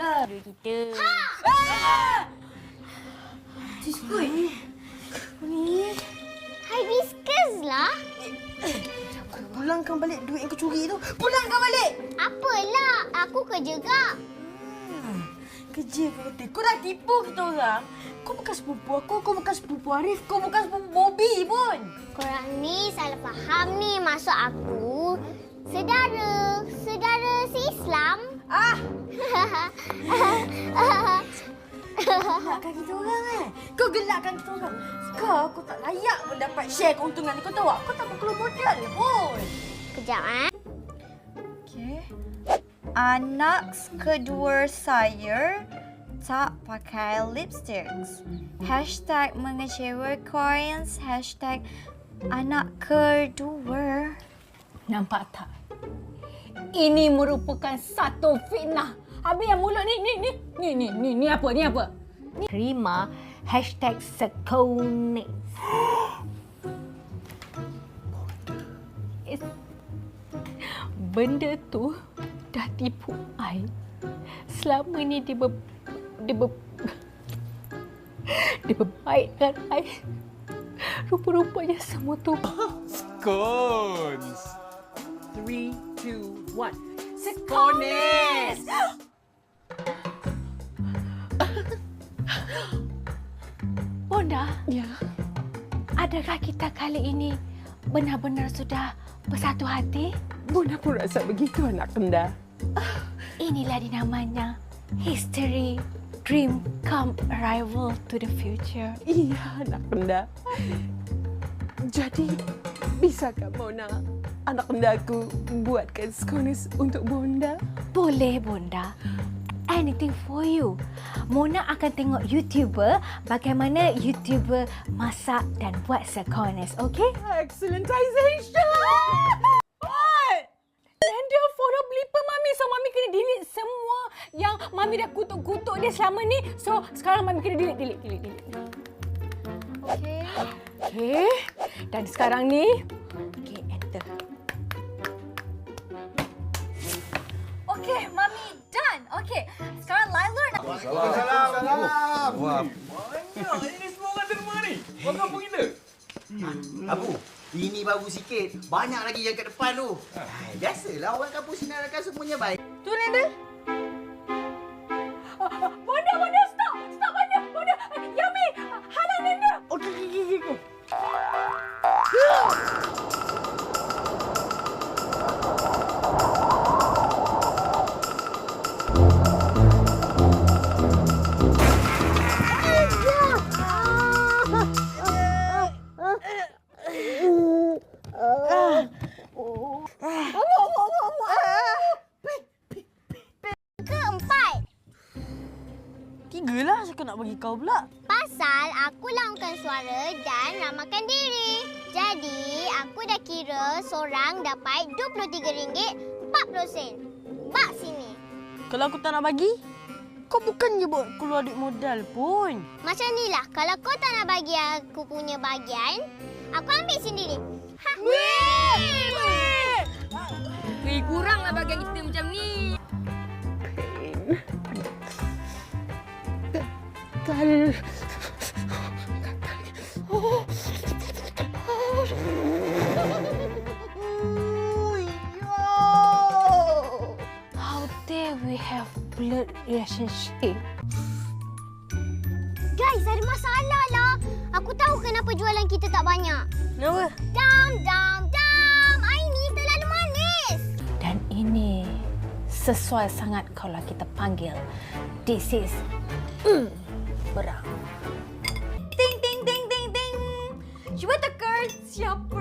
lah duit kita. Ciskui. Ni. Hibiscus lah. Pulangkan balik duit yang kau curi tu. Pulangkan balik. Apalah, aku kerja gak. Hmm. Kerja kau kata. Kau dah tipu kita orang. Kau bukan sepupu aku. Kau bukan sepupu Arif. Kau bukan sepupu Bobby pun. Korang ni salah faham ni maksud aku. Sedara, sedara si Islam. Ah! Gelakkan kita orang eh. Kau gelakkan kita orang. Kau, kau tak layak pun dapat share keuntungan ni. Kau tahu tak? Kau tak perlu modal pun. Kejap eh. Okay. Anak kedua saya tak pakai lipsticks. Hashtag mengecewakan. Hashtag anak kedua. Nampak tak? Ini merupakan satu fitnah. Habis yang mulut ni, ni, ni, ni, ni, ni, ni apa, ni apa? Ni terima hashtag sekonis. Is- Benda tu dah tipu I. Selama ni dia ber, dia ber, dia berbaik dengan I. Rupa-rupanya semua tu Scones. Three, two, one. Sekonis! Bonda, Ya. adakah kita kali ini benar-benar sudah bersatu hati? Bunda pun rasa begitu anak kenda. Inilah dinamanya history, dream come arrival to the future. Iya anak kenda. Jadi, bisakah Mona anak kendaku buatkan scones untuk Bonda? Boleh, Bonda. Anything for you. Mona akan tengok YouTuber bagaimana YouTuber masak dan buat sekonis, okay? Excellentization! What? Random follow blipper Mami. So, Mami kena delete semua yang Mami dah kutuk-kutuk dia selama ni. So, sekarang Mami kena delete, delete, delete, delete. Okay. Okay. Dan sekarang ni, Laila nak... Wah, Ini semua orang derma ni. Orang kampung kita. Abu, ini baru sikit. Banyak lagi yang kat depan tu. Hai, Biasalah orang kampung sini akan semuanya baik. Tu Nanda. Tiga lah cakap nak bagi kau pula. Pasal aku laungkan suara dan ramakan diri. Jadi, aku dah kira seorang dapat RM23.40. Bak sini. Kalau aku tak nak bagi, kau bukannya buat keluar duit modal pun. Macam ni lah, kalau kau tak nak bagi aku punya bahagian, aku ambil sendiri. Ha. How dare we have blood relationship? Guys, ada masalah lah. Aku tahu kenapa jualan kita tak banyak. Kenapa? Dam, dam, dam. Air ni terlalu manis. Dan ini sesuai sangat kalau kita panggil. This is mm, berang. Ting, ting, ting, ting, ting. Cuba tekan siapa